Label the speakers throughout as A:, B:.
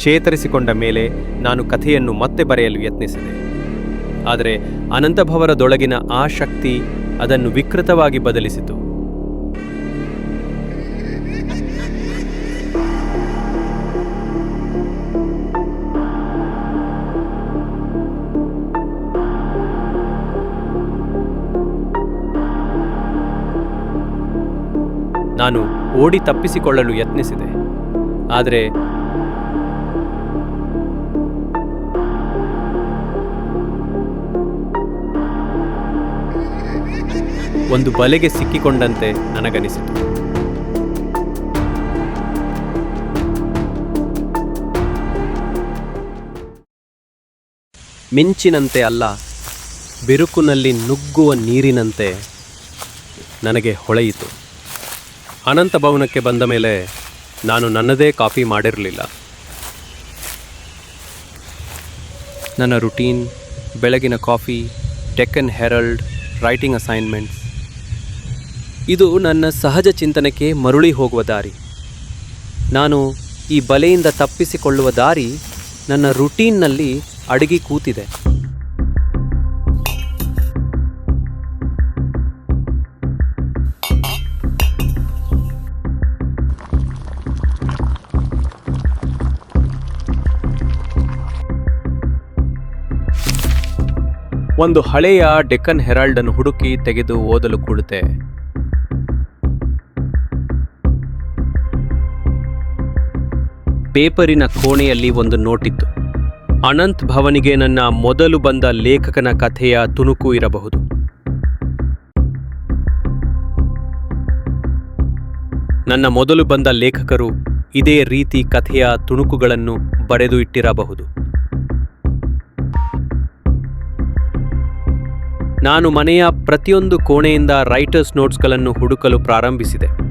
A: ಚೇತರಿಸಿಕೊಂಡ ಮೇಲೆ ನಾನು ಕಥೆಯನ್ನು ಮತ್ತೆ ಬರೆಯಲು ಯತ್ನಿಸಿದೆ. ಆದರೆ ಅನಂತಭವರದೊಳಗಿನ ಆ ಶಕ್ತಿ ಅದನ್ನು ವಿಕೃತವಾಗಿ ಬದಲಿಸಿತು. ನಾನು ಓಡಿ ತಪ್ಪಿಸಿಕೊಳ್ಳಲು ಯತ್ನಿಸಿದೆ. ಆದರೆ ಒಂದು ಬಲೆಗೆ ಸಿಕ್ಕಿಕೊಂಡಂತೆ ನನಗನಿಸಿತು. ಮಿಂಚಿನಂತೆ ಅಲ್ಲ, ಬಿರುಕುನಲ್ಲಿ ನುಗ್ಗುವ ನೀರಿನಂತೆ ನನಗೆ ಹೊಳೆಯಿತು. ಅನಂತ ಭವನಕ್ಕೆ ಬಂದ ಮೇಲೆ ನಾನು ನನ್ನದೇ ಕಾಫಿ ಮಾಡಿರಲಿಲ್ಲ. ನನ್ನ ರುಟೀನ್, ಬೆಳಗಿನ coffee, Deccan Herald, writing assignments ಇದು ನನ್ನ ಸಹಜ ಚಿಂತನೆಗೆ ಮರುಳಿ ಹೋಗುವ ದಾರಿ. ನಾನು ಈ ಬಲೆಯಿಂದ ತಪ್ಪಿಸಿಕೊಳ್ಳುವ ದಾರಿ ನನ್ನ ರುಟೀನ್ನಲ್ಲಿ ಅಡಗಿ ಕೂತಿದೆ. ಒಂದು ಹಳೆಯ ಡೆಕ್ಕನ್ ಹೆರಾಲ್ಡನ್ನು ಹುಡುಕಿ ತೆಗೆದು ಓದಲು ಕುಳಿತೆ ಪೇಪರಿನ ಕೋಣೆಯಲ್ಲಿ ಒಂದು ನೋಟಿತ್ತು. ಅನಂತ್ ಭವನಿಗೆ ನನ್ನ ಮೊದಲು ಬಂದ ಲೇಖಕನ ಕಥೆಯ ತುಣುಕು ಇರಬಹುದು. ನನ್ನ ಮೊದಲು ಬಂದ ಲೇಖಕರು ಇದೇ ರೀತಿ ಕಥೆಯ ತುಣುಕುಗಳನ್ನು ಬರೆದು ಇಟ್ಟಿರಬಹುದು. ನಾನು ಮನೆಯ ಪ್ರತಿಯೊಂದು ಕೋಣೆಯಿಂದ ರೈಟರ್ಸ್ ನೋಟ್ಸ್ಗಳನ್ನು ಹುಡುಕಲು ಪ್ರಾರಂಭಿಸಿದೆ.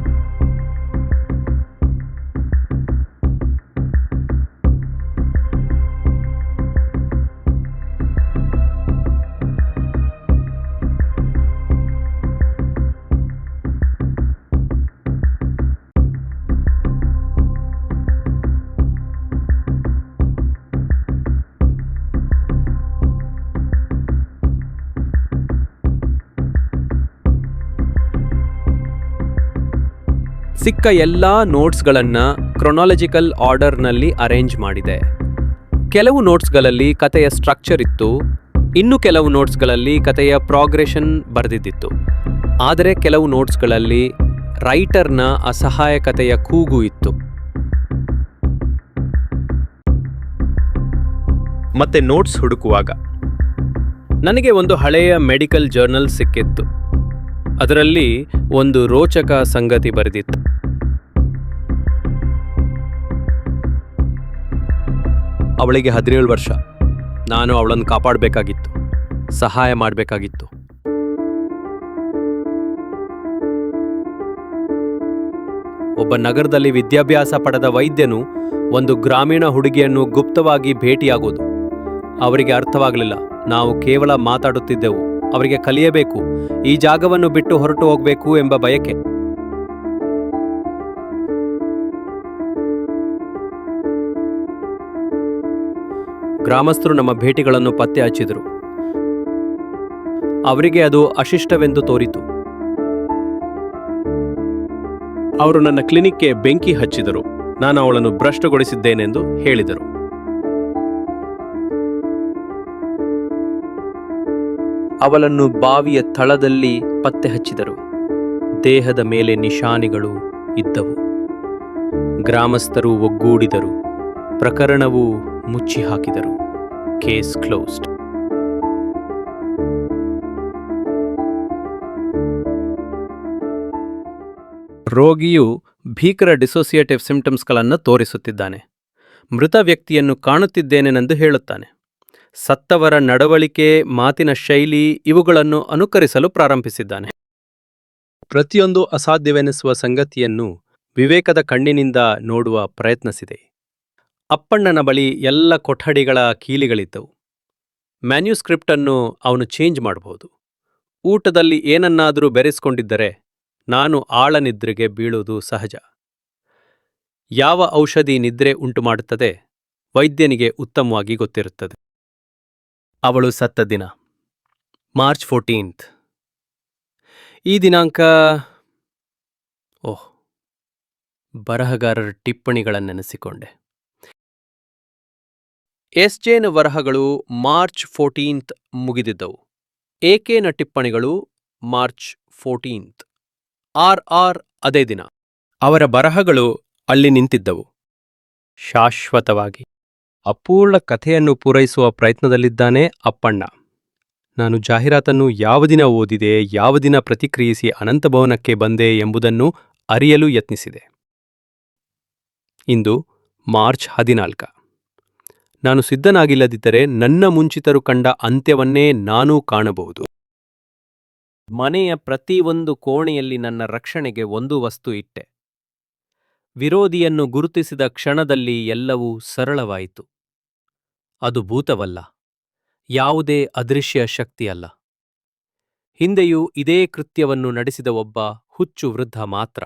A: ಸಿಕ್ಕ ಎಲ್ಲ ನೋಟ್ಸ್ಗಳನ್ನು ಕ್ರೊನಾಲಜಿಕಲ್ ಆರ್ಡರ್ನಲ್ಲಿ ಅರೇಂಜ್ ಮಾಡಿದೆ. ಕೆಲವು ನೋಟ್ಸ್ಗಳಲ್ಲಿ ಕಥೆಯ ಸ್ಟ್ರಕ್ಚರ್ ಇತ್ತು, ಇನ್ನು ಕೆಲವು ನೋಟ್ಸ್ಗಳಲ್ಲಿ ಕಥೆಯ ಪ್ರೋಗ್ರೆಷನ್ ಬರೆದಿದ್ದಿತ್ತು. ಆದರೆ ಕೆಲವು ನೋಟ್ಸ್ಗಳಲ್ಲಿ ರೈಟರ್ನ ಅಸಹಾಯಕತೆಯ ಕೂಗು ಇತ್ತು. ಮತ್ತೆ ನೋಟ್ಸ್ ಹುಡುಕುವಾಗ ನನಗೆ ಒಂದು ಹಳೆಯ ಮೆಡಿಕಲ್ ಜರ್ನಲ್ ಸಿಕ್ಕಿತ್ತು. ಅದರಲ್ಲಿ ಒಂದು ರೋಚಕ ಸಂಗತಿ ಬರೆದಿತ್ತು. ಅವಳಿಗೆ ಹದಿನೇಳು ವರ್ಷ. ನಾನು ಅವಳನ್ನು ಕಾಪಾಡಬೇಕಾಗಿತ್ತು. ಸಹಾಯ ಮಾಡಬೇಕಾಗಿತ್ತು. ಒಬ್ಬ ನಗರದಲ್ಲಿ ವಿದ್ಯಾಭ್ಯಾಸ ಪಡೆದ ವೈದ್ಯನು ಒಂದು ಗ್ರಾಮೀಣ ಹುಡುಗಿಯನ್ನು ಗುಪ್ತವಾಗಿ ಭೇಟಿಯಾಗೋದು. ಅವರಿಗೆ ಅರ್ಥವಾಗಲಿಲ್ಲ. ನಾವು ಕೇವಲ ಮಾತಾಡುತ್ತಿದ್ದೆವು. ಅವರಿಗೆ ಕಲಿಯಬೇಕು. ಈ ಜಾಗವನ್ನು ಬಿಟ್ಟು ಹೊರಟು ಹೋಗಬೇಕು ಎಂಬ ಬಯಕೆ. ಗ್ರಾಮಸ್ಥರು ನಮ್ಮ ಭೇಟಿಗಳನ್ನು ಪತ್ತೆ ಹಚ್ಚಿದರು. ಅವರಿಗೆ ಅದು ಅಶಿಷ್ಟವೆಂದು ತೋರಿತು. ಅವರು ನನ್ನ ಕ್ಲಿನಿಕ್ಗೆ ಬೆಂಕಿ ಹಚ್ಚಿದರು. ನಾನು ಅವಳನ್ನು ಭ್ರಷ್ಟಗೊಳಿಸಿದ್ದೇನೆಂದು ಹೇಳಿದರು. ಅವಳನ್ನು ಬಾವಿಯ ತಳದಲ್ಲಿ ಪತ್ತೆ ಹಚ್ಚಿದರು. ದೇಹದ ಮೇಲೆ ನಿಶಾನಿಗಳು ಇದ್ದವು. ಗ್ರಾಮಸ್ಥರು ಒಗ್ಗೂಡಿದರು. ಪ್ರಕರಣವು ಮುಚ್ಚಿ ಹಾಕಿದರು. Case closed. ರೋಗಿಯು ಭೀಕರ ಡಿಸೋಸಿಯೇಟಿವ್ ಸಿಂಪ್ಟಮ್ಸ್ಗಳನ್ನು ತೋರಿಸುತ್ತಿದ್ದಾನೆ. ಮೃತ ವ್ಯಕ್ತಿಯನ್ನು ಕಾಣುತ್ತಿದ್ದೇನೆಂದು ಹೇಳುತ್ತಾನೆ. ಸತ್ತವರ ನಡವಳಿಕೆ, ಮಾತಿನ ಶೈಲಿ ಇವುಗಳನ್ನು ಅನುಕರಿಸಲು ಪ್ರಾರಂಭಿಸಿದ್ದಾನೆ. ಪ್ರತಿಯೊಂದು ಅಸಾಧ್ಯವೆನಿಸುವ ಸಂಗತಿಯನ್ನು ವಿವೇಕದ ಕಣ್ಣಿನಿಂದ ನೋಡುವ ಪ್ರಯತ್ನಿಸಿದೆ. ಅಪ್ಪಣ್ಣನ ಬಳಿ ಎಲ್ಲ ಕೊಠಡಿಗಳ ಕೀಲಿಗಳಿದ್ದವು. ಮ್ಯಾನ್ಯೂಸ್ಕ್ರಿಪ್ಟನ್ನು ಅವನು ಚೇಂಜ್ ಮಾಡಬಹುದು. ಊಟದಲ್ಲಿ ಏನನ್ನಾದರೂ ಬೆರೆಸ್ಕೊಂಡಿದ್ದರೆ ನಾನು ಆಳನಿದ್ರೆಗೆ ಬೀಳುವುದು ಸಹಜ. ಯಾವ ಔಷಧಿ ನಿದ್ರೆ ಉಂಟು ಮಾಡುತ್ತದೆ ವೈದ್ಯನಿಗೆ ಉತ್ತಮವಾಗಿ ಗೊತ್ತಿರುತ್ತದೆ. ಅವಳು ಸತ್ತ ದಿನ, ಮಾರ್ಚ್ ಫೋರ್ಟೀನ್ತ್. ಈ ದಿನಾಂಕ, ಓಹ್, ಬರಹಗಾರರ ಟಿಪ್ಪಣಿಗಳನ್ನೆನೆಸಿಕೊಂಡೆ. ಎಸ್ಜೆನ ವರಹಗಳು ಮಾರ್ಚ್ ಫೋರ್ಟೀನ್ತ್ ಮುಗಿದಿದ್ದವು. ಏಕೇನ ಟಿಪ್ಪಣಿಗಳು ಮಾರ್ಚ್ ಫೋರ್ಟೀನ್ತ್. ಆರ್ ಆರ್ ಅದೇ ದಿನ. ಅವರ ಬರಹಗಳು ಅಲ್ಲಿ ನಿಂತಿದ್ದವು. ಶಾಶ್ವತವಾಗಿ. ಅಪೂರ್ಣ ಕಥೆಯನ್ನು ಪೂರೈಸುವ ಪ್ರಯತ್ನದಲ್ಲಿದ್ದಾನೆ ಅಪ್ಪಣ್ಣ. ನಾನು ಜಾಹೀರಾತನ್ನು ಯಾವ ದಿನ ಓದಿದೆ, ಯಾವ ದಿನ ಪ್ರತಿಕ್ರಿಯಿಸಿ ಅನಂತಭವನಕ್ಕೆ ಬಂದೆ ಎಂಬುದನ್ನು ಅರಿಯಲು ಯತ್ನಿಸಿದೆ. ಇಂದು ಮಾರ್ಚ್ ಹದಿನಾಲ್ಕ. ನಾನು ಸಿದ್ಧನಾಗಿಲ್ಲದಿದ್ದರೆ ನನ್ನ ಮುಂಚಿತರು ಕಂಡ ಅಂತ್ಯವನ್ನೇ ನಾನೂ ಕಾಣಬಹುದು. ಮನೆಯ ಪ್ರತಿಯೊಂದು ಕೋಣೆಯಲ್ಲಿ ನನ್ನ ರಕ್ಷಣೆಗೆ ಒಂದು ವಸ್ತು ಇಟ್ಟೆ. ವಿರೋಧಿಯನ್ನು ಗುರುತಿಸಿದ ಕ್ಷಣದಲ್ಲಿ ಎಲ್ಲವೂ ಸರಳವಾಯಿತು. ಅದು ಭೂತವಲ್ಲ. ಯಾವುದೇ ಅದೃಶ್ಯ ಶಕ್ತಿಯಲ್ಲ. ಹಿಂದೆಯೂ ಇದೇ ಕೃತ್ಯವನ್ನು ನಡೆಸಿದ ಒಬ್ಬ ಹುಚ್ಚು ವೃದ್ಧ ಮಾತ್ರ.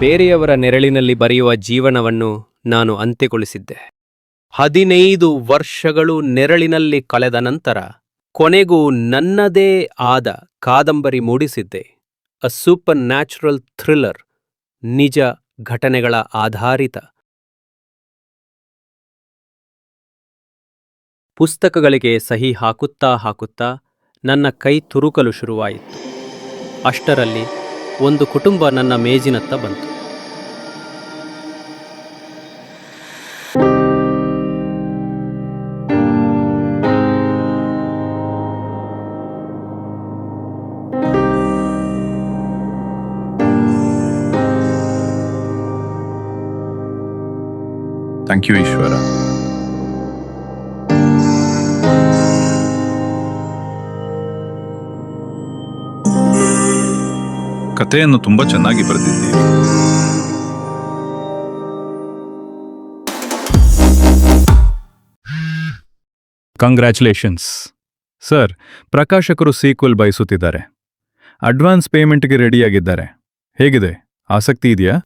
A: ಬೇರೆಯವರ ನೆರಳಿನಲ್ಲಿ ಬರೆಯುವ ಜೀವನವನ್ನು ನಾನು ಅಂತ್ಯಗೊಳಿಸಿದ್ದೆ. ಹದಿನೈದು ವರ್ಷಗಳು ನೆರಳಿನಲ್ಲಿ ಕಳೆದ ನಂತರ ಕೊನೆಗೂ ನನ್ನದೇ ಆದ ಕಾದಂಬರಿ ಮೂಡಿಸಿದ್ದೆ. ಅ ಸೂಪರ್ ನ್ಯಾಚುರಲ್ ಥ್ರಿಲ್ಲರ್ ನಿಜ ಘಟನೆಗಳ ಆಧಾರಿತ. ಪುಸ್ತಕಗಳಿಗೆ ಸಹಿ ಹಾಕುತ್ತಾ ಹಾಕುತ್ತಾ ನನ್ನ ಕೈ ತುರುಕಲು ಶುರುವಾಯಿತು. ಅಷ್ಟರಲ್ಲಿ ಒಂದು ಕುಟುಂಬ ನನ್ನ ಮೇಜಿನತ್ತ ಬಂತು.
B: ಥ್ಯಾಂಕ್ ಯು ಈಶ್ವರ ಕಥೆಯನ್ನು ತುಂಬ ಚೆನ್ನಾಗಿ ಬರೆದಿದ್ದೀರಿ. ಕಂಗ್ರ್ಯಾಚುಲೇಷನ್ಸ್ ಸರ್ ಪ್ರಕಾಶಕರು ಸೀಕ್ವೆಲ್ ಬಯಸುತ್ತಿದ್ದಾರೆ. ಅಡ್ವಾನ್ಸ್ ಪೇಮೆಂಟ್ಗೆ ರೆಡಿಯಾಗಿದ್ದಾರೆ ಹೇಗಿದೆ? ಆಸಕ್ತಿ ಇದೆಯಾ?